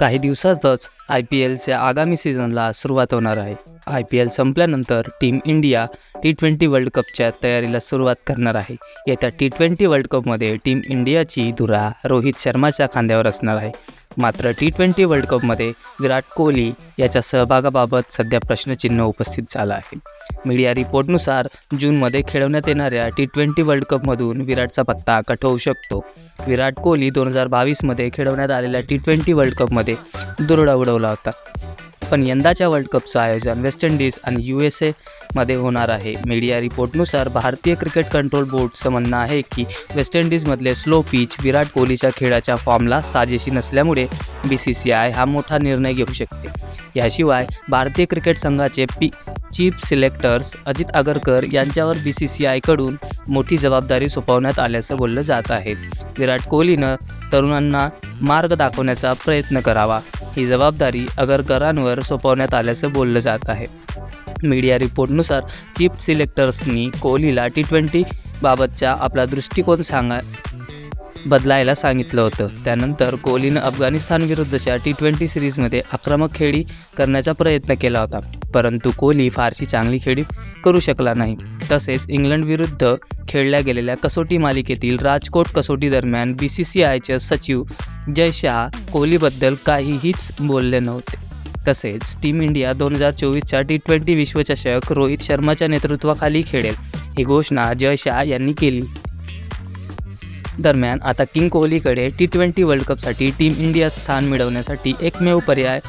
काही दिवसातच I P एलच्या आगामी सीझनला सुरुवात होणार आहे. आय पी एल संपल्यानंतर team India T twenty world कपच्या तयारीला सुरुवात करणार आहे. येत्या टी ट्वेंटी वर्ल्ड कपमध्ये टीम इंडियाची धुरा रोहित शर्माच्या खांद्यावर असणार आहे. मात्र टी ट्वेंटी वर्ल्ड कपमध्ये विराट कोहली याच्या सहभागाबाबत सध्या प्रश्नचिन्ह उपस्थित झालं आहे. मीडिया रिपोर्टनुसार जूनमध्ये खेळवण्यात येणाऱ्या टी ट्वेंटी वर्ल्ड कपमधून विराटचा पत्ता कट होऊ शकतो. विराट कोहली दोन हजार बावीसमध्ये खेळवण्यात आलेल्या टी ट्वेंटी वर्ल्ड कपमध्ये दुरडा उडवला होता. पण यंदाच्या वर्ल्ड कपचं आयोजन वेस्ट इंडिज आणि यू एस एमध्ये होणार आहे. मीडिया रिपोर्टनुसार भारतीय क्रिकेट कंट्रोल बोर्डचं म्हणणं आहे की वेस्ट इंडिजमधले स्लो पिच विराट कोहलीच्या खेळाच्या फॉर्मला साजेशी नसल्यामुळे बी सी सी आय हा मोठा निर्णय घेऊ शकते. याशिवाय भारतीय क्रिकेट संघाचे P chief selectors Ajit Agarkar यांच्यावर बी सी सी आयकडून मोठी जबाबदारी सोपवण्यात आल्याचं बोललं जात आहे. विराट कोहलीनं तरुणांना मार्ग दाखवण्याचा प्रयत्न करावा. ही जबाबदारी अगरकरांवर सोपवण्यात आल्याचं बोललं जात आहे. मीडिया रिपोर्टनुसार चीफ सिलेक्टर्सनी कोहलीला टी ट्वेंटी बाबतचा आपला दृष्टिकोन सांगा बदलायला सांगितलं होतं. त्यानंतर कोहलीनं अफगाणिस्तानविरुद्धच्या टी ट्वेंटी सिरीजमध्ये आक्रमक खेळी करण्याचा प्रयत्न केला होता. परंतु कोहली फारशी चांगली खेळी करू शकला नाही. तसेच इंग्लंडविरुद्ध खेळल्या गेलेल्या कसोटी मालिकेतील राजकोट कसोटी दरम्यान बी सी सी आयचे सचिव जय शहा कोहलीबद्दल काहीहीच बोलले नव्हते. तसेच टीम इंडिया दोन हजार चोवीसच्या टी ट्वेंटी विश्वचषक रोहित शर्माच्या नेतृत्वाखाली खेळेल ही घोषणा जय शहा यांनी केली. दरम्यान आता किंग कोहलीकडे टी ट्वेंटी वर्ल्ड कपसाठी टीम इंडियात स्थान मिळवण्यासाठी एकमेव पर्याय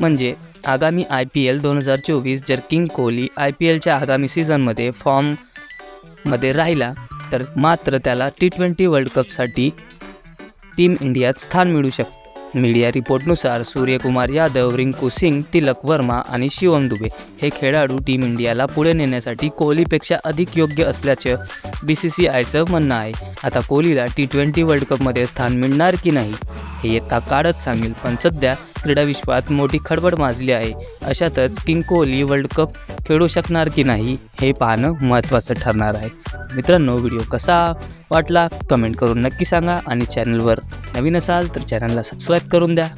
म्हणजे आगामी आय पी एल दोन हजार चोवीस जर किंग कोहली आय पी एलच्या आगामी सीझनमध्ये फॉर्ममध्ये राहिला तर मात्र त्याला टी ट्वेंटी वर्ल्ड कपसाठी टीम इंडियात स्थान मिळू शक मीडिया रिपोर्टनुसार सूर्यकुमार यादव रिंकू सिंग तिलक वर्मा आणि शिवम दुबे हे खेळाडू टीम इंडियाला पुढे नेण्यासाठी कोहलीपेक्षा अधिक योग्य असल्याचं बी सी सी आयचं म्हणणं आहे. आता कोहलीला टी ट्वेंटी वर्ल्ड कपमध्ये स्थान मिळणार की नाही हे येता काळच सांगेल. पण सध्या क्रीडा विश्वात मोठी खडबड माजली आहे. अशातच किंग कोहली वर्ल्ड कप खेळू शकणार की नाही हे पाहणं महत्त्वाचं ठरणार आहे. मित्रांनो व्हिडिओ कसा वाटला? कमेंट करून नक्की सांगा आणि चॅनलवर नवीन असाल तर चॅनलला सबस्क्राईब करून द्या.